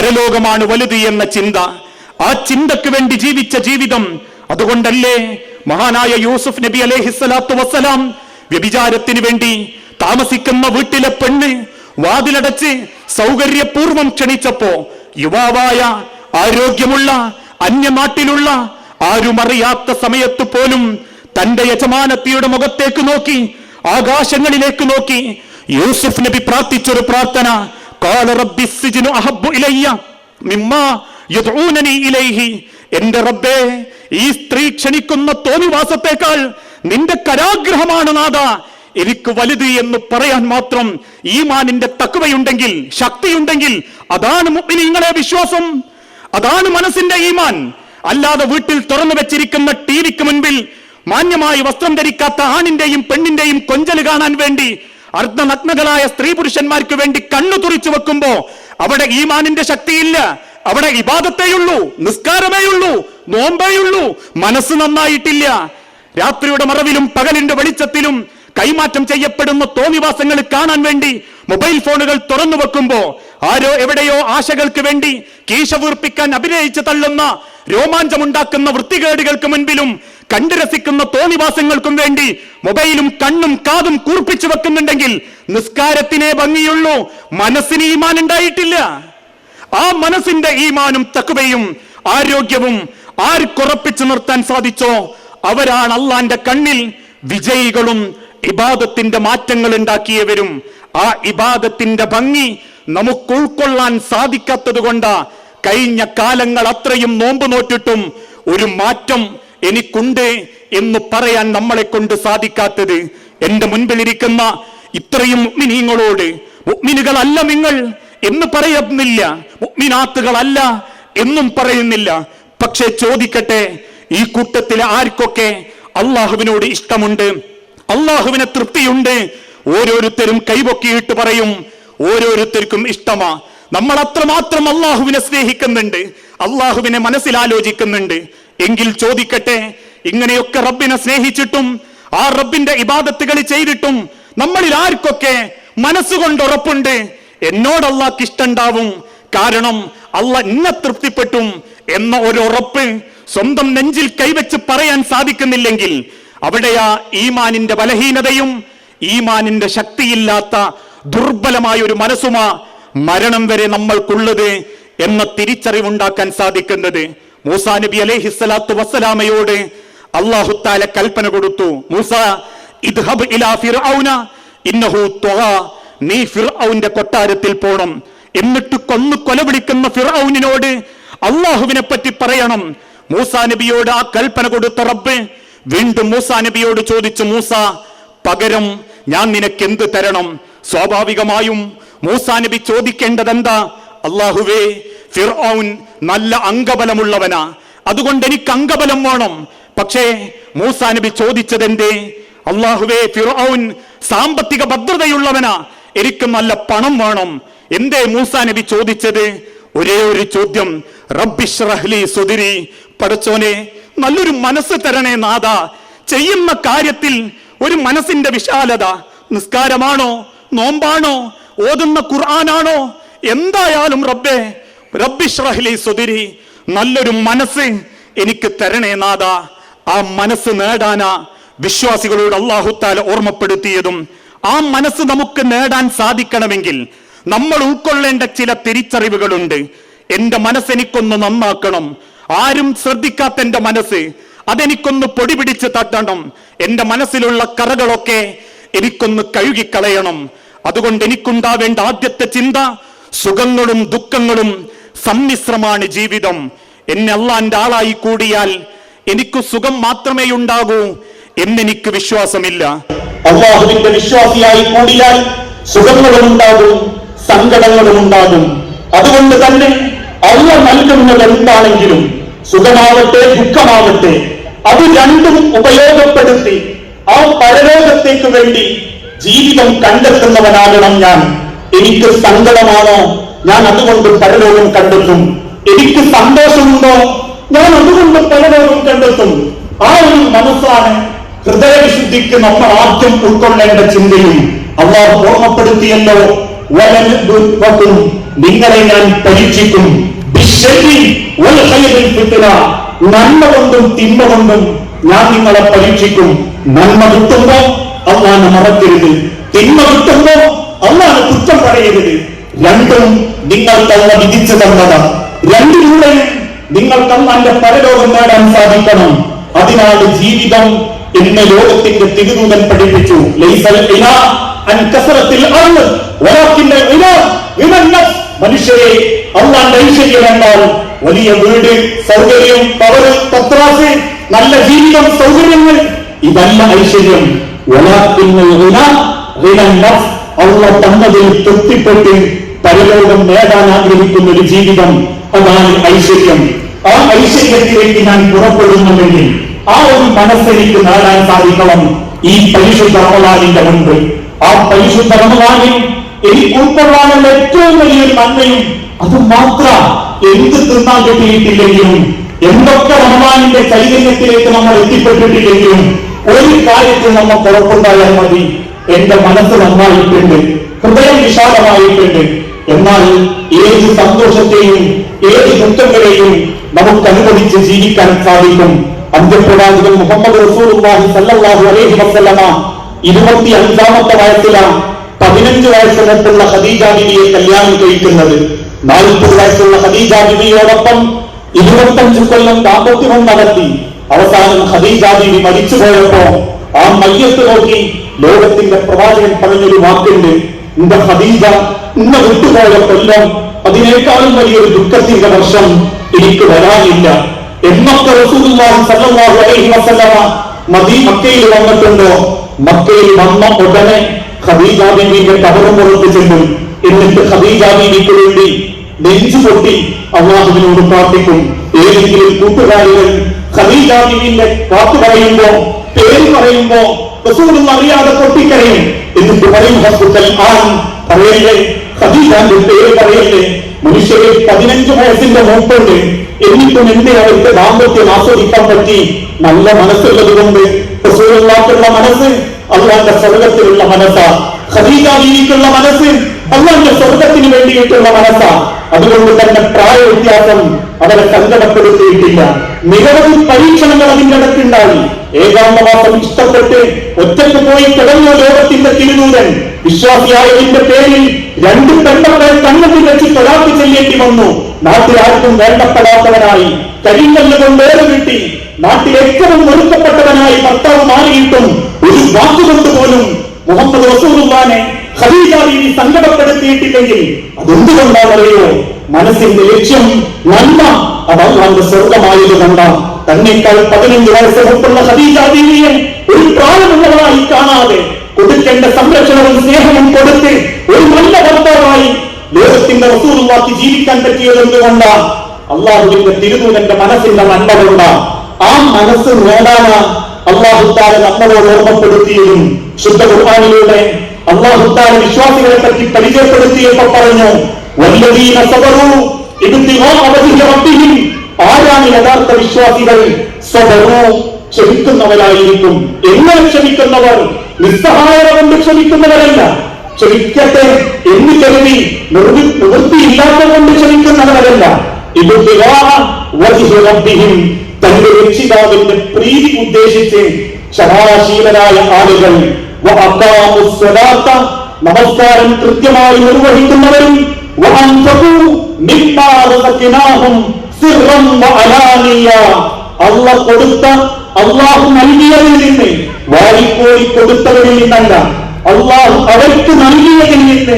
പരലോകമാണ് വലുത് എന്ന ചിന്ത. ആ ചിന്തക്ക് വേണ്ടി ജീവിച്ച ജീവിതം അതുകൊണ്ടല്ലേ മഹാനായ യൂസുഫ് നബി അലേഹിസ്സലാത്തു വസ്സലാം വ്യഭിചാരത്തിന് വേണ്ടി താമസിക്കുന്ന വീട്ടിലെ പെണ്ണ് വാതിലടച്ച് സൗകര്യപൂർവം ക്ഷണിച്ചപ്പോ യുവാവായ ആരോഗ്യമുള്ള അന്യനാട്ടിലുള്ള ആരുമറിയാത്ത സമയത്ത് പോലും തന്റെ യജമാനത്തിയുടെ മുഖത്തേക്ക് നോക്കി ആകാശങ്ങളിലേക്ക് നോക്കി യൂസുഫ് നബി പ്രാർത്ഥിച്ചൊരു പ്രാർത്ഥന "ഖാല റബ്ബി السجن അഹബ്ബു ഇലയ്യ മിമ്മാ യദ്ഊനനി ഇലൈഹി എന്റെ റബ്ബേ ഈ സ്ത്രീ ക്ഷണിക്കുന്ന തോന്നിവാസത്തേക്കാൾ നിന്റെ കരാഗ്രഹമാണ് നാഥ എനിക്ക് വലുത് എന്ന് പറയാൻ മാത്രം ഈമാനിന്റെ തക്കവയുണ്ടെങ്കിൽ ശക്തിയുണ്ടെങ്കിൽ അതാണ് മുഅ്മിനീങ്ങളെ വിശ്വാസം അതാണ് മനസ്സിന്റെ ഈമാൻ അല്ലാതെ വീട്ടിൽ തുറന്നു വെച്ചിരിക്കുന്ന ടി വിക്ക് മുൻപിൽ മാന്യമായി വസ്ത്രം ധരിക്കാത്ത ആണിന്റെയും പെണ്ണിന്റെയും കൊഞ്ചല് കാണാൻ വേണ്ടി അർദ്ധനഗ്നകളായ സ്ത്രീ പുരുഷന്മാർക്ക് വേണ്ടി കണ്ണു തുറിച്ചു വെക്കുമ്പോ അവിടെ ഈമാനിന്റെ ശക്തിയില്ല. അവിടെ ഇബാദത്തേയുള്ളൂ നിസ്കാരമേയുള്ളൂ നോമ്പേയുള്ളൂ മനസ്സ് നന്നായിട്ടില്ല. രാത്രിയുടെ മറവിലും പകലിന്റെ വെളിച്ചത്തിലും കൈമാറ്റം ചെയ്യപ്പെടുന്ന തോന്നിവാസങ്ങൾ കാണാൻ വേണ്ടി മൊബൈൽ ഫോണുകൾ തുറന്നു വെക്കുമ്പോ ആരോ എവിടെയോ ആശകൾക്ക് വേണ്ടി കീശ വീർപ്പിക്കാൻ അഭിനയിച്ച് തള്ളുന്ന രോമാഞ്ചമുണ്ടാക്കുന്ന വൃത്തികേടുകൾക്ക് മുൻപിലും കണ്ടു രസിക്കുന്ന തോന്നിവാസങ്ങൾക്കും വേണ്ടി മൊബൈലും കണ്ണും കാതും കൂർപ്പിച്ചു വെക്കുന്നുണ്ടെങ്കിൽ നിസ്കാരത്തിനെ ഭംഗിയുള്ളൂ. മനസ്സിന് ഈമാൻ ഉണ്ടായിട്ടില്ല. ആ മനസ്സിന്റെ ഈമാനും തക്കുവയും ആരോഗ്യവും ആർക്കുറപ്പിച്ചു നിർത്താൻ സാധിച്ചോ? അവരാണ് അള്ളാന്റെ കണ്ണിൽ വിജയികളും ഇബാദത്തിന്റെ മാറ്റങ്ങൾ ഉണ്ടാക്കിയവരും. ആ ഇബാദത്തിന്റെ ഭംഗി നമുക്ക് ഉൾക്കൊള്ളാൻ സാധിക്കാത്തത് കൊണ്ട് കഴിഞ്ഞ കാലങ്ങൾ അത്രയും നോമ്പ് നോറ്റിട്ടും ഒരു മാറ്റം എനിക്കുണ്ട് എന്ന് പറയാൻ നമ്മളെ കൊണ്ട് സാധിക്കാത്തത് എന്റെ മുൻപിലിരിക്കുന്ന ഇത്രയും മുഅ്മിനീങ്ങളോട് മുഅ്മിനുകളല്ല നിങ്ങൾ എന്ന് പറയുന്നില്ല മുഅ്മിനാത്തുകളല്ല എന്നും പറയുന്നില്ല. പക്ഷെ ചോദിക്കട്ടെ ഈ കൂട്ടത്തിൽ ആർക്കൊക്കെ അള്ളാഹുവിനോട് ഇഷ്ടമുണ്ട്? അള്ളാഹുവിനെ തൃപ്തിയുണ്ട്? ഓരോരുത്തരും കൈപൊക്കിയിട്ട് പറയും ഓരോരുത്തർക്കും ഇഷ്ടമാ. നമ്മൾ അത്രമാത്രം അള്ളാഹുവിനെ സ്നേഹിക്കുന്നുണ്ട് അള്ളാഹുവിനെ മനസ്സിലാലോചിക്കുന്നുണ്ട് എങ്കിൽ ചോദിക്കട്ടെ ഇങ്ങനെയൊക്കെ റബ്ബിനെ സ്നേഹിച്ചിട്ടും ആ റബ്ബിന്റെ ഇബാദത്തുകൾ ചെയ്തിട്ടും നമ്മളിൽ ആർക്കൊക്കെ മനസ്സുകൊണ്ട് ഉറപ്പുണ്ട് എന്നോട് ഇഷ്ടണ്ടാവും. കാരണം അല്ല ഇന്ന തൃപ്തിപ്പെട്ടും എന്ന ഒരു ഉറപ്പ് സ്വന്തം നെഞ്ചിൽ കൈവച്ച് പറയാൻ സാധിക്കുന്നില്ലെങ്കിൽ അവിടെയാ ഈമാനിന്റെ ബലഹീനതയും ഈമാനിന്റെ ശക്തിയില്ലാത്ത ദുർബലമായ ഒരു മനസ്സുമാ മരണം വരെ നമ്മൾക്കുള്ളത് എന്ന തിരിച്ചറിവുണ്ടാക്കാൻ സാധിക്കുന്നത്. മൂസാ നബി അലൈഹിസ്സലാത്തു വസ്സലാമയോട് അള്ളാഹുത്താല കൽപ്പന കൊടുത്തു. മൂസ ഇദ്ഹബ് ഇലാ ഫിർഔന ഇന്നഹു തുഗ നീ ഫിർഔന്റെ കൊട്ടാരത്തിൽ പോണം. എന്നിട്ട് കൊന്നു കൊലവിളിക്കുന്ന ഫിർഔനിനോട് അള്ളാഹുവിനെ പറ്റി പറയണം. മൂസാ നബിയോട് ആ കൽപ്പന കൊടുത്ത റബ്ബ് വീണ്ടും മൂസാ നബിയോട് ചോദിച്ചു മൂസ പകരം ഞാൻ നിനക്ക് എന്ത് തരണം? സ്വാഭാവികമായും മൂസാ നബി ചോദിക്കേണ്ടത് എന്താ അള്ളാഹുവേ ഫിർഔൻ നല്ല അംഗബലമുള്ളവനാ. അതുകൊണ്ട് എനിക്ക് അംഗബലം വേണം. പക്ഷേ മൂസാ നബി ചോദിച്ചത് എന്തേ അള്ളാഹുവേ ഫിറൌൻ സാമ്പത്തിക ഭദ്രതയുള്ളവനാ. എനിക്ക് നല്ല പണം വേണം. എന്തേ മൂസാ നബി ചോദിച്ചത്? ഒരേ ഒരു ചോദ്യം. റബ്ബിഷ്റഹ്ലി സുദിരി. പഠിച്ചോനെ നല്ലൊരു മനസ്സ് തരണേ നാഥ. ചെയ്യുന്ന കാര്യത്തിൽ ഒരു മനസ്സിന്റെ വിശാലത. നിസ്കാരമാണോ? നോമ്പാണോ? ഓതുന്ന ഖുർആനാണോ? എന്തായാലും റബ്ബേ റബ്ബിഷ്റഹ്ലി സുദിരി നല്ലൊരു മനസ്സ് എനിക്ക് തരണേ നാഥ. ആ മനസ്സ് നേടാനാ വിശ്വാസികളോട് അള്ളാഹുത്താല ഓർമ്മപ്പെടുത്തിയതും ആ മനസ്സ് നമുക്ക് നേടാൻ സാധിക്കണമെങ്കിൽ നമ്മൾ ഉൾക്കൊള്ളേണ്ട ചില തിരിച്ചറിവുകളുണ്ട്. എന്റെ മനസ്സെനിക്കൊന്ന് നന്നാക്കണം. ആരും ശ്രദ്ധിക്കാത്ത എന്റെ മനസ്സ് അതെനിക്കൊന്ന് പൊടി പിടിച്ച് തട്ടണം. എന്റെ മനസ്സിലുള്ള കറകളൊക്കെ എനിക്കൊന്ന് കഴുകിക്കളയണം. അതുകൊണ്ട് എനിക്കുണ്ടാവേണ്ട ആദ്യത്തെ ചിന്ത സുഖങ്ങളും ദുഃഖങ്ങളും സമ്മിശ്രമാണ് ജീവിതം. എന്നെ അള്ളാന്റെ ആളായി കൂടിയാൽ എനിക്ക് സുഖം മാത്രമേ ഉണ്ടാകൂ എന്നെനിക്ക് വിശ്വാസമില്ല. അള്ളാഹുവിന്റെ വിശ്വാസിയായി കൂടിയാൽ സുഖങ്ങളും ഉണ്ടാകും സങ്കടങ്ങളും ഉണ്ടാകും. അതുകൊണ്ട് തന്നെ അള്ള നൽകുന്നത് എന്താണെങ്കിലും സുഖമാവട്ടെ ദുഃഖമാവട്ടെ അത് രണ്ടും ഉപയോഗപ്പെടുത്തി ആ പരലോകത്തേക്ക് വേണ്ടി ജീവിതം കണ്ടെത്തുന്നവനാകണം ഞാൻ. എനിക്ക് സങ്കടമാണോ? ഞാൻ അതുകൊണ്ട് പരലോകം കണ്ടെത്തും. എനിക്ക് സന്തോഷമുണ്ടോ? ഞാൻ അതുകൊണ്ട് പരലോകം കണ്ടെത്തും. ആ ഒരു മനസ്സാണ് ഹൃദയവിശുദ്ധിക്ക് നമ്മൾ ആദ്യം ഉൾക്കൊള്ളേണ്ട ചിന്തയും. അള്ളാഹു ഓർമ്മപ്പെടുത്തിയല്ലോ വലനുദ്വക്കും നിങ്ങളെ ഞാൻ പരീക്ഷിക്കും. ബിശ്ശരി വൽ ഖൈറിൽ ഫിത്ന. നന്മ കൊണ്ടും തിന്മ കൊണ്ടും ഞാൻ നിങ്ങളെ പരീക്ഷിക്കും. നന്മ കിട്ടുമ്പോ അള്ളാനെ മറക്കരുത്. തിന്മ കിട്ടുമ്പോ അള്ളാനെ കുറ്റം പറയരുത്. രണ്ടും നിങ്ങൾ തന്നെ വിധിച്ചു തന്നതാണ് രണ്ടിലൂടെയും നിങ്ങൾക്കും നല്ല പരലോകം നേടാൻ സാധിക്കണം. അതിനാണ് ജീവിതം എന്ന ലോകത്തിന്റെ തിരുനൂതൻ പഠിപ്പിച്ചു. മനുഷ്യരെ അള്ളാന്റെ ഐശ്വര്യം എന്നാൽ വലിയ വീട് സൗകര്യം പവറ് പത്രാസ് നല്ല ജീവിതം സൗകര്യങ്ങൾ. ഇതല്ല ഐശ്വര്യം. നഫ്സ്. അള്ള തന്നതിൽ തൃപ്തിപ്പെട്ട് പരലോകം നേടാൻ ആഗ്രഹിക്കുന്ന ഒരു ജീവിതം അതാണ് ഐശ്വര്യം. ആ ഐശ്വര്യത്തിലേക്ക് ഞാൻ പുറപ്പെടുന്നുവെങ്കിൽ ആ ഒരു മനസ്സെനിക്ക് നേടാൻ സാധിക്കണം. ഈ പരിശുദ്ധ റമദാനിന്റെ മുൻപ് ആ പരിശുദ്ധ റമദാനിൽ എനിക്ക് ഉൾക്കൊള്ളാനുള്ള ഏറ്റവും വലിയൊരു നന്മയും അത് മാത്ര. എന്ത് തിന്നാൻ കിട്ടിയിട്ടില്ലെങ്കിലും എന്തൊക്കെ റമദാനിന്റെ ചൈതന്യത്തിലേക്ക് നമ്മൾ എത്തിപ്പെട്ടിട്ടില്ലെങ്കിലും ഒരു കാര്യത്തിൽ നമ്മൾ പുറത്തുണ്ടായാൽ മതി. എന്റെ മനസ്സ് നന്നായിട്ടുണ്ട്. ഹൃദയം വിശാലമായിട്ടുണ്ട്. എന്നാൽ ഏത് സന്തോഷത്തെയും ഏത് ദുഃഖങ്ങളെയും നമുക്ക് അനുവദിച്ച് ജീവിക്കാൻ സാധിക്കും. അന്ത്യപ്രവാചകൻ മുഹമ്മദ് റസൂലുള്ളാഹി സല്ലല്ലാഹു അലൈഹി വസല്ലമ ഇരുപത്തി അഞ്ചാമത്തെ വയസ്സിലാണ് പതിനഞ്ച് വയസ്സിനടുത്തുള്ള ഖദീജ ബിബിയെ കല്യാണം കഴിക്കുന്നത്. നാൽപ്പത് വയസ്സുള്ള ഖദീജ ബിബിയോടൊപ്പം ഇരുപത്തഞ്ച് കൊല്ലം ദാമ്പത്യം നടത്തി. അവസാനം ഖദീജ ബിബി മരിച്ചുപോയപ്പോ ആ മയ്യത്ത് നോക്കി ലോകത്തിന്റെ പ്രവാചകൻ പറഞ്ഞൊരു വാക്കുണ്ട്. എന്റെ ഖദീജ ഇന്ന വിട്ടുപോയ കൊല്ലം അതിനേക്കാളും വലിയൊരു ദുഃഖത്തിന്റെ വർഷം എനിക്ക് വരാനില്ല. എന്നൊക്കെ മദീ മക്കയിൽ വന്നിട്ടുണ്ടോ? മക്കയിൽ വന്ന ഉടനെ ഖദീജ ബീവിന്റെ കബറും പുറത്ത് ചെല്ലും എന്നിട്ട് ഖദീജ ബീവിക്ക് വേണ്ടി നെഞ്ചു പൊട്ടി അള്ളാഹുവിനോട് പ്രാർത്ഥിക്കും. ഏതെങ്കിലും കൂട്ടുകാരികൾ ഖദീജ ബീവിന്റെ വാക്ക് പറയുമ്പോ പേര് പറയുമ്പോ റസൂലുള്ള അറിയാതെ പൊട്ടിക്കരയും എന്നിട്ട് പറയും ഹസ്ബുക്കൽ ആൻ പറയല്ലേ? ഖദീജാന്റെ പേര് പറയല്ലേ? മനുഷ്യരെ പതിനഞ്ച് വയസ്സിന്റെ മൂപ്പുണ്ട് എന്നിട്ടും എന്തേ അവർക്ക് ദാമ്പത്യം ആസ്വദിക്കാൻ പറ്റി? നല്ല മനസ്സുള്ളത് കൊണ്ട്. റസൂലുള്ളാഹിക്കുള്ള മനസ്സ് അള്ളാന്റെ സ്വർഗത്തിലുള്ള മനസ്സാ. ഖദീജ ബീവിക്കുള്ള മനസ്സ് അള്ളാന്റെ സ്വർഗത്തിന് വേണ്ടിയിട്ടുള്ള മനസ്സാ. അതുകൊണ്ട് തന്നെ പ്രായ വ്യത്യാസം അവരെ സങ്കടപ്പെടുത്തിയിട്ടില്ല. നിരവധി പരീക്ഷണങ്ങൾ അതിന്റെ അടുത്തുണ്ടായി ഏകാന്തവാസം ഇഷ്ടപ്പെട്ട് ഒറ്റയ്ക്ക് പോയി കിടന്ന ലോകത്തിന്റെ തിരുനൂരൻ വിശ്വാസിയായതിന്റെ പേരിൽ രണ്ട് പെണ്ണുകളെ കണ്ണത്തിൽ വെച്ച് തൊടാത്തി ചെല്ലേണ്ടി വന്നു. നാട്ടിൽ ആർക്കും വേണ്ടപ്പെടാത്തവനായി കരിങ്കല്ല് കൊണ്ട് ഏറെ കിട്ടി നാട്ടിൽ ഏറ്റവും ഒരുക്കപ്പെട്ടവനായി ഭർത്താവ് മാറിയിട്ടും ഒരു വാക്കുകൊണ്ട് പോലും മുഹമ്മദ് റസൂലുള്ളാനെ ഖദീജ ബീവി സങ്കടപ്പെടുത്തിയിട്ടില്ലെങ്കിൽ അതെന്തുകൊണ്ടാണറിയോ മനസ്സിന്റെ ലക്ഷ്യം നന്മ. അത് അള്ളാന്റെ സ്വർഗമായത് കൊണ്ട തന്നെക്കാൾ പതിനഞ്ച് വയസ്സ് മുമ്പുള്ള ഖദീജ ബീവിയെ ഒരു പ്രായമുള്ളവരായി കാണാതെ കൊടുക്കേണ്ട സംരക്ഷണവും സ്നേഹവും കൊടുത്ത് ഒരു നല്ല ഭർത്താവായി ലോകത്തിന്റെ റസൂലുള്ളാഹി ജീവിക്കാൻ പറ്റിയത് എന്തുകൊണ്ടാണ് അള്ളാഹുവിന്റെ തിരുനൂലന്റെ മനസ്സിന്റെ നന്മ കൊണ്ടാണ് ആ മനസ്സ് നേടാനാണ് അള്ളാഹുത്താല നമ്മളോട് ഓർമ്മപ്പെടുത്തിയതും ശുദ്ധ ഖുർആനിലൂടെ അള്ളാഹുത്താല വിശ്വാസികളെ പറ്റി പരിചയപ്പെടുത്തിയപ്പോ പറഞ്ഞു. വല്ലതീന ആരാണ് യഥാർത്ഥ വിശ്വാസികൾ? ക്ഷമിക്കുന്നവരായിരിക്കും. എങ്ങനെ ക്ഷമിക്കുന്നവർ? നിസ്സഹായത കൊണ്ട് ക്ഷമിക്കുന്നവരല്ല. ക്ഷമിക്കട്ടെ എന്ന് കരുതി നിർവി നിവൃത്തിയില്ലാത്ത കൊണ്ട് ക്ഷമിക്കുന്നവരല്ല റബ്ബിഹിം. തന്റെ രക്ഷിതാവിന്റെ പ്രീതി ഉദ്ദേശിച്ച് ക്ഷമാശീലരായ ആളുകൾ നമസ്കാരം കൃത്യമായി നിർവഹിക്കുന്നവരും അള്ള കൊടുത്ത അള്ളാഹു നൽകിയതിൽ നിന്ന് വാരിക്കോരി കൊടുത്തവരിൽ നിന്നല്ല അള്ളാഹു അവർക്ക് നൽകിയതിൽ നിന്ന്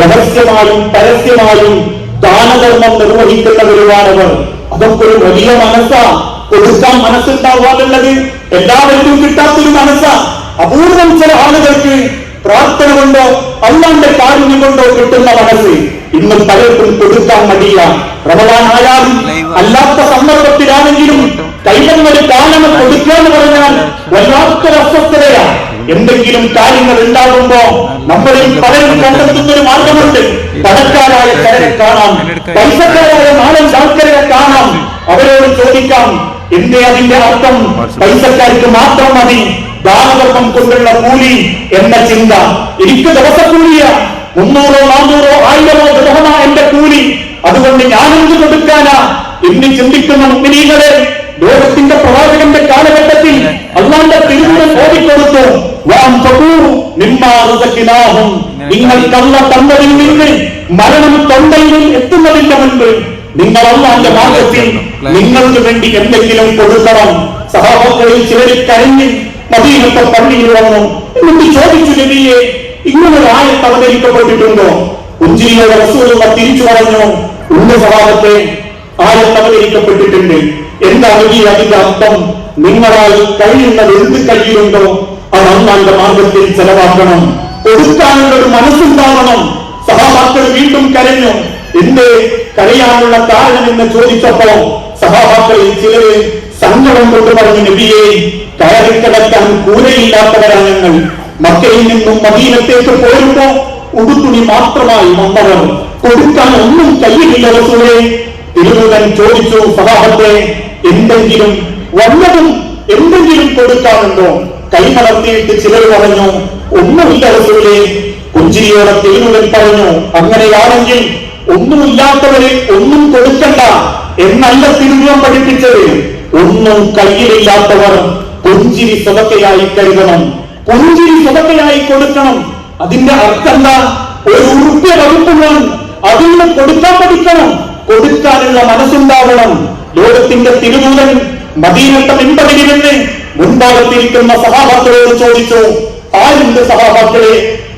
രഹസ്യമായും പരസ്യമായും ദാനധർമ്മം നിർവഹിക്കുന്നവരുമാണവർ അതൊക്കെ ഒരു വലിയ മനസ്സാ. കൊടുക്കാൻ മനസ്സുണ്ടാവാറുള്ളത് എല്ലാവർക്കും കിട്ടാത്തൊരു മനസ്സാ. അപൂർവം ചില ആളുകൾക്ക് പ്രാർത്ഥന കൊണ്ടോ അല്ലാന്റെ കാരുണ്യം കൊണ്ടോ കിട്ടുന്ന മനസ്സ് ഇന്ന് പലർക്കും കൊടുക്കാൻ മടിയ. റമദാൻ ആയാലും അല്ലാത്ത സന്ദർഭത്തിലാണെങ്കിലും കൈവന്നൊരു കാലം കൊടുക്കുക എന്ന് പറഞ്ഞാൽ വല്ലാത്തൊരു അസ്വസ്ഥതയാ. എന്തെങ്കിലും കാര്യങ്ങൾ ഉണ്ടാകുമ്പോ നമ്മളിൽ പലരും കണ്ടെത്തുന്ന ഒരു മാർഗമുണ്ട്. പണക്കാരായ ചിലരെ കാണാം പൈസക്കാരായ നാലഞ്ച് ആൾക്കാരെ കാണാം. അവരോട് ചോദിക്കാം എന്തേ അതിന്റെ അർത്ഥം? പൈസക്കാർക്ക് മാത്രം മതി. ദാനധർമ്മം കൊണ്ടുള്ള കൂലി എന്ന ചിന്ത എനിക്ക് ദിവസക്കൂലിയ. മുന്നൂറോ നാനൂറോ ആയിരമോ ദൃഹമ എന്റെ കൂലി. അതുകൊണ്ട് ഞാനെന്ത് കൊടുക്കാനാ? എന്ന് ചിന്തിക്കുന്ന മുഗ്നീകളെ ലോകത്തിന്റെ പ്രവാചകന്റെ കാലഘട്ടത്തിൽ അള്ളാന്റെ തിരുവുടൻ ഓടിക്കൊടുത്തു. വാം ഫഖൂ മിമ്മാ റസഖ്നാഹും. നിങ്ങൾക്കല്ല തന്നതിൽ നിന്ന് മരണം തൊണ്ടയിൽ എത്തുന്നതിന്റെ മുൻപ് നിങ്ങൾ അള്ളാന്റെ മാർഗത്തിൽ നിങ്ങൾക്ക് വേണ്ടി എന്തെങ്കിലും കൊടുക്കണം. സഹോദരങ്ങളിൽ ചിലരിൽ കരഞ്ഞ് മദീനത്തെ പള്ളിയിൽ വന്നു എന്നിട്ട് ചോദിച്ചു നബിയെ ഇങ്ങനൊരു ആയത്ത് അവതരിക്കപ്പെട്ടിട്ടുണ്ടോ ഉജ്ജിയുടെ റസൂലുള്ള തിരിച്ചു പറഞ്ഞു ഉള്ള സ്വഭാവത്തെ ആയത്ത് അവതരിക്കപ്പെട്ടിട്ടുണ്ട് എന്റെ അവധി അതിന്റെ അർത്ഥം? നിങ്ങളാൽ കഴിയുന്നത് എന്ത് കഴിയുന്നുണ്ടോ അത് അന്നാന്റെ മാർഗത്തിൽ ചെലവാക്കണം. കൊടുക്കാനുള്ള ഒരു മനസ്സുണ്ടാവണം. സഹാബാക്കൾ വീണ്ടും കരഞ്ഞു. എന്റെ കരയാനുള്ള കാരണം എന്ന് ചോദിച്ചപ്പോ സഹാബാക്കളിൽ ചിലര് സങ്കടം കൊണ്ട് പറഞ്ഞു നബിയെ കയറിക്കിടക്കാൻ കൂരയില്ലാത്തവരാണ് ഞങ്ങൾ മക്കയിൽ നിന്നും മദീനത്തേക്ക് പോരുമ്പോ ഉടുത്തുണി മാത്രമായി വന്നവർ കൊടുക്കാൻ ഒന്നും കയ്യിലില്ല റസൂലേ. തിരുമുഖൻ ചോദിച്ചു സഹാബത്തെ എന്തെങ്കിലും വല്ലതും എന്തെങ്കിലും കൊടുക്കാനുണ്ടോ? കൈമലർത്തിയിട്ട് ചിലർ പറഞ്ഞു ഒന്നുമില്ല റസൂലേ. പുഞ്ചിരിയോടെ തിരുമുഖൻ പറഞ്ഞു അങ്ങനെയാണെങ്കിൽ ഒന്നുമില്ലാത്തവരെ ഒന്നും കൊടുക്കണ്ട. എന്നല്ല തിരുമുഖം പഠിപ്പിച്ചത്. ഒന്നും കയ്യിലില്ലാത്തവർ പുഞ്ചിരി സ്വതക്കയായി കരുതണം പുഞ്ചിരി സ്വതക്കയായി കൊടുക്കണം. അതിന്റെ അർത്ഥം ഒരു ഉറുപ്പ്യ വകുപ്പുകൾ അതിൽ നിന്ന് കൊടുക്കാൻ പഠിക്കണം. കൊടുക്കാനുള്ള മനസ്സുണ്ടാവണം. ലോകത്തിന്റെ തിരുമൂലൻ മദീനത്തെ പിൻപതിലിരുന്ന് മുൻഭാഗത്തിരിക്കുന്ന സഹാബാക്കളോട് ചോദിച്ചു ആരുണ്ട് സഹാബാക്കളെ?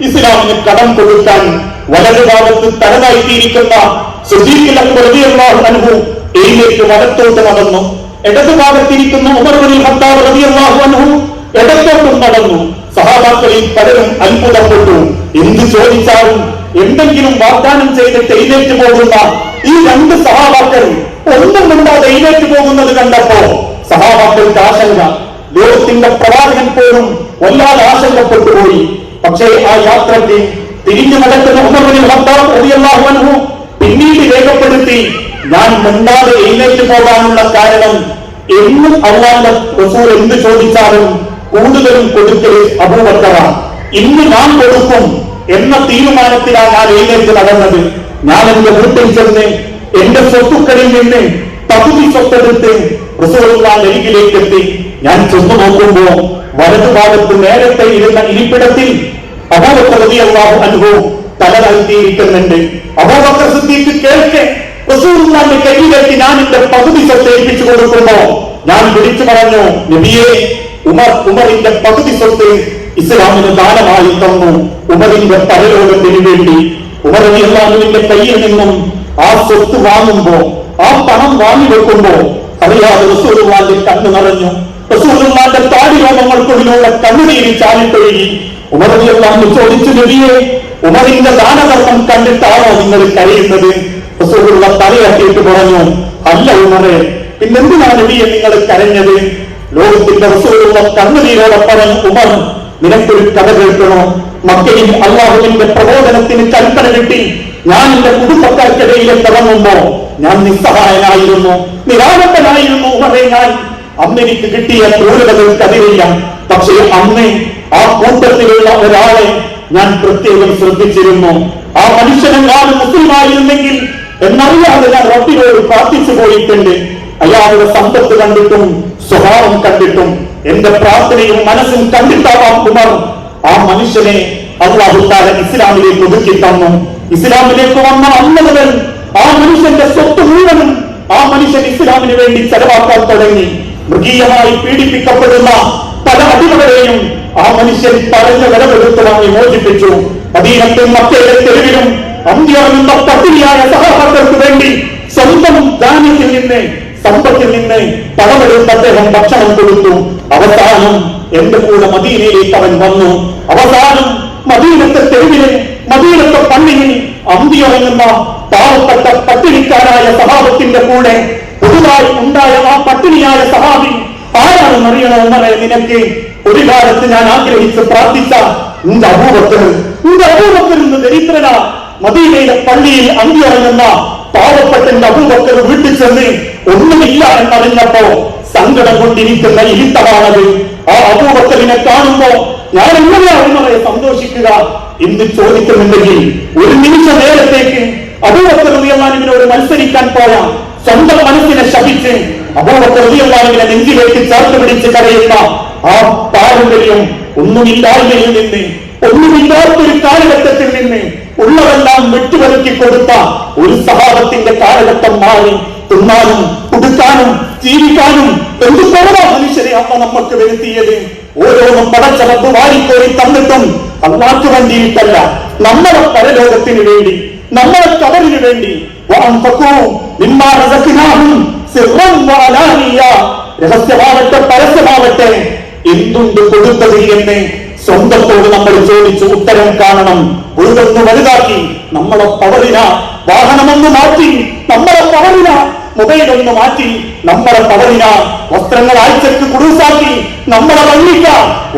ഇസ്ലാമിന് കടം കൊടുക്കാൻ വലതുഭാഗത്ത് തലതായിത്തിയിരിക്കുന്ന റളിയല്ലാഹു അൻഹു എഴുന്നേറ്റ് വലത്തോട്ട് നടന്നു. ഇടതുഭാഗത്തിരിക്കുന്ന ഭാഗത്തിരിക്കുന്ന ബിൻ ഖത്താബ് റളിയല്ലാഹു അൻഹു ഇടത്തോട്ടും നടന്നു. സഹാബാക്കളിൽ പലരും അത്ഭുതപ്പെട്ടു. എന്ത് ചോദിച്ചാലും എന്തെങ്കിലും വാഗ്ദാനം ചെയ്തിട്ട് എഴുന്നേറ്റ് പോകുന്ന ഈ രണ്ട് സഹാബാക്കൾ ഒന്നും മിണ്ടാതെ എഴുന്നേറ്റ് പോകുന്നത് കണ്ടപ്പോ സഹാബാക്കൾക്ക് ആശങ്ക. ദൈവത്തിന്റെ പ്രവാചകൻ പോലും വല്ലാതെ ആശങ്കപ്പെട്ടു പോയി. പക്ഷേ ആ യാത്രയ്ക്ക് തിരിഞ്ഞു നടക്കുന്ന ഉമർ ബിൻ ഖത്താബ് റളിയല്ലാഹു അൻഹു പിന്നീട് രേഖപ്പെടുത്തി ഞാൻ മിണ്ടാതെ എഴുന്നേറ്റ് പോകാനുള്ള കാരണം എന്നും അള്ളാന്റെ റസൂൽ എന്ത് ചോദിച്ചാലും കൂടുതലും കൊടുക്കൽ അബൂബക്കറാണ്. ഇന്ന് ഞാൻ കൊടുക്കും എന്ന തീരുമാനത്തിലാണ് ഞാൻ എഴുന്നേറ്റ് നടന്നത്. ഞാൻ എന്റെ വീട്ടിൽ ചെന്ന് എന്റെ സ്വത്തുക്കളിൽ നിന്ന് പകുതി സ്വത്തെടുത്ത് റസൂലുള്ളാന്റെ അരികിലേക്ക് എത്തി ഞാൻ ചെന്നു നോക്കുമ്പോ വലതുഭാഗത്ത് നേരത്തെ ഇരുന്ന ഇരിപ്പിടത്തിൽ അബൂബക്കർ റളിയല്ലാഹു അനുഭവം തല നൽകിയിരിക്കുന്നുണ്ട്. അബൂബക്കർ സിദ്ധിക്ക് കേൾക്കെ. റസൂലുള്ളാന്റെ കയ്യിലേക്ക് ഞാൻ എന്റെ പകുതി സ്വത്ത് ഏൽപ്പിച്ചു കൊടുക്കുമ്പോ ഞാൻ വിളിച്ചു പറഞ്ഞു നബിയെ ഉമർ ഉമറിന്റെ പകുതി സ്വത്ത് ഇസ്ലാമിന് ദാനമായി തന്നു. ഉമറിന്റെ പരലോകത്തിന് വേണ്ടി ഉമർ അള്ളാഹുവിന്റെ കയ്യിൽ നിന്നും ആ സ്വത്ത് വാങ്ങുമ്പോ ആ പണം വാങ്ങി വെക്കുമ്പോ അറിയാതെ റസൂലുള്ളാന്റെ കണ്ണ് നിറഞ്ഞു. റസൂലുള്ളാന്റെ താടി രോമങ്ങൾക്കുള്ളിലൂടെ കണ്ണുനീരി ചാലിട്ടൊഴുകി ഉമർ അള്ളാഹു ചോദിച്ചു നബിയെ ഉമറിന്റെ ദാനധർമ്മം കണ്ടിട്ടാണോ നിങ്ങൾ കരയുന്നത് റസൂലുള്ള തലയാക്കിയിട്ട് പറഞ്ഞു അല്ല ഉമറെ പിന്നെന്തിനാണ് നബിയെ നിങ്ങൾ കരഞ്ഞത്? ലോകത്തിന്റെ റസൂലുള്ള കണ്ണുനീരോടെ പറഞ്ഞു ഉമർ നിനക്കൊരു കഥ കേൾക്കണോ? മക്കയിൽ അള്ളാഹുവിന്റെ പ്രബോധനത്തിന് കൽപ്പന കിട്ടി. ഞാൻ എന്റെ കുടുംബക്കാർക്കിടയിലേക്ക് ഇറങ്ങുമ്പോ ഞാൻ നിസ്സഹായനായിരുന്നു നിരാപത്തനായിരുന്നു ഉമറെ ഞാൻ. അന്ന് എനിക്ക് കിട്ടിയ ക്രൂരതകൾക്കതിരില്ല. പക്ഷേ അന്ന് ആ കൂട്ടത്തിലുള്ള ഒരാളെ ഞാൻ പ്രത്യേകം ശ്രദ്ധിച്ചിരുന്നു. ആ മനുഷ്യനെങ്ങാനും മുസ്ലിമായിരുന്നെങ്കിൽ എന്നറിയാതെ ഞാൻ റബ്ബിനോട് പ്രാർത്ഥിച്ചു പോയിട്ടുണ്ട്. അയാളുടെ സമ്പത്ത് കണ്ടിട്ടും സ്വഭാവം കണ്ടിട്ടും എന്റെ പ്രാർത്ഥനയും മനസ്സും കണ്ടിട്ടാവാം കുമാർ ആ മനുഷ്യനെ അള്ളാഹുത്താല ഇസ്ലാമിലേക്ക് ഒതുക്കി തന്നു. ഇസ്ലാമിലേക്ക് വന്ന അന്ന് ആ മനുഷ്യന്റെ സ്വത്ത് മുഴുവനും ആ മനുഷ്യൻ ഇസ്ലാമിന് വേണ്ടി ചെലവാക്കാൻ തുടങ്ങി. മൃഗീയമായി പീഡിപ്പിക്കപ്പെടുന്ന പല അടിമകളെയും ആ മനുഷ്യൻ പറഞ്ഞ വിലവെടുത്ത് വാങ്ങി മോചിപ്പിച്ചു. അതീനത്തും മറ്റേ തെരുവിലും അന്ത്യറുന്ന പട്ടിണിയായ സഹാബാക്കൾക്ക് വേണ്ടി സ്വന്തം ദാനത്തിൽ നിന്ന് സമ്പത്തിൽ നിന്ന് പണമെടുത്ത് അദ്ദേഹം ഭക്ഷണം കൊടുത്തു. അവസാനം എന്റെ കൂടെ മദീനയിലേക്ക് അവൻ വന്നു. അവസാനം മദീനത്തെ തെരുവിന് മദീനത്തെ പള്ളിയിൽ അന്തിയുറങ്ങുന്ന പാവപ്പെട്ട പട്ടിണിക്കാരായ സഹാബത്തിന്റെ കൂടെ പുതുതായി ഉണ്ടായ ആ പട്ടിണിയായ സഹാബി ആരാണെന്ന് അറിയണമെന്നറിയ നിനക്ക് ഒരു കാലത്ത് ഞാൻ ആഗ്രഹിച്ച് പ്രാർത്ഥിച്ച നിന്റെ അപൂർവത്തിൽ നിന്റെ അപൂർവത്തിൽ നിന്ന് ദരിദ്രന. മദീനയിലെ പള്ളിയിൽ അന്തിയറങ്ങുന്ന പാവപ്പെട്ട അപൂപക്കർ വീട്ടിൽ ചെന്ന് ഒന്നുമില്ല എന്നറിഞ്ഞപ്പോ സങ്കടം കൊണ്ടിരിക്കുന്ന ഇരുത്തമാണത് ആ അബൂബക്കറിനെ കാണുമ്പോ ഞാൻ എങ്ങനെയാണെന്നറിയ സന്തോഷിക്കുക എന്ന് ചോദിക്കുന്നുണ്ടെങ്കിൽ ഒരു നിമിഷ നേരത്തേക്ക് അബൂബക്കർ അബൂബക്കറിയാനിനോട് മത്സരിക്കാൻ പോയാ സ്വന്തം മനസ്സിനെ ശപിച്ച് അബൂബക്കർ അബൂബക്കറിയാനിനെ നെഞ്ചിലേക്ക് ചേർത്ത് പിടിച്ച് കരയുന്ന ആ പാരമ്പര്യം ഒന്നുമില്ലായ്മയിൽ നിന്ന് ഒന്നുമില്ലാത്തൊരു കാലഘട്ടത്തിൽ നിന്ന് ഉള്ളതെല്ലാം വെട്ടുവരുത്തി കൊടുത്ത ഒരു സഹാബത്തിന്റെ കാലഘട്ടം മാറി. തിന്നാനും ഉടുക്കാനും ജീവിക്കാനും എന്ത് കുറവാ മനുഷ്യരെ അമ്മ നമ്മൾക്ക് വരുത്തിയത്? ഓരോന്നും പടച്ചവർക്ക് വാരിക്കോറി തന്നിട്ടും അള്ളാക്ക് വേണ്ടിയിട്ടല്ല. നമ്മളെ പരലോകത്തിന് വേണ്ടി നമ്മളെ കവറിന് വേണ്ടി. രഹസ്യമാവട്ടെ പരസ്യമാവട്ടെ എന്തുണ്ട് കൊടുത്തത് എന്ന് സ്വന്തത്തോട് നമ്മൾ ചോദിച്ചു ഉത്തരം കാണണം. ഉഴുതൊന്ന് വലുതാക്കി നമ്മളെ പവറിന വാഹനമൊന്ന് മാറ്റി നമ്മളെ പവറിന മൊബൈൽ ഒന്ന് മാറ്റി നമ്മളെ പവറിന വസ്ത്രങ്ങൾ ആഴ്ചക്ക് കുടുസാക്കി നമ്മളെ വള്ളിക്ക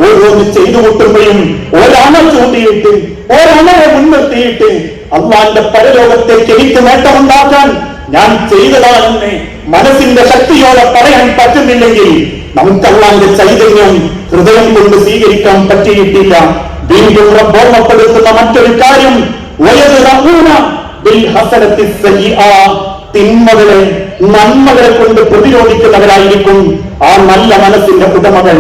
ഓരോന്ന് ചെയ്തു കൂട്ടുമ്പോഴും ഒരണ ചൂണ്ടിയിട്ട് ഒരണയെ മുൻനിർത്തിയിട്ട് അള്ളാന്റെ പരലോകത്തേക്ക് എനിക്ക് നേട്ടമുണ്ടാക്കാൻ ഞാൻ ചെയ്തതാണെന്ന് മനസ്സിന്റെ ശക്തിയോടെ പറയാൻ പറ്റുന്നില്ലെങ്കിൽ നമുക്ക് അള്ളാന്റെ ചൈതന്യം ഹൃദയം കൊണ്ട് സ്വീകരിക്കാൻ പറ്റിയിട്ടില്ല. വീണ്ടും ഓർമ്മപ്പെടുത്തുന്ന മറ്റൊരു കാര്യം. തിന്മകളെ നന്മകളെ കൊണ്ട് പ്രതിരോധിക്കുന്നവരായിരിക്കും ആ നല്ല മനസ്സിന്റെ ഉടമകൾ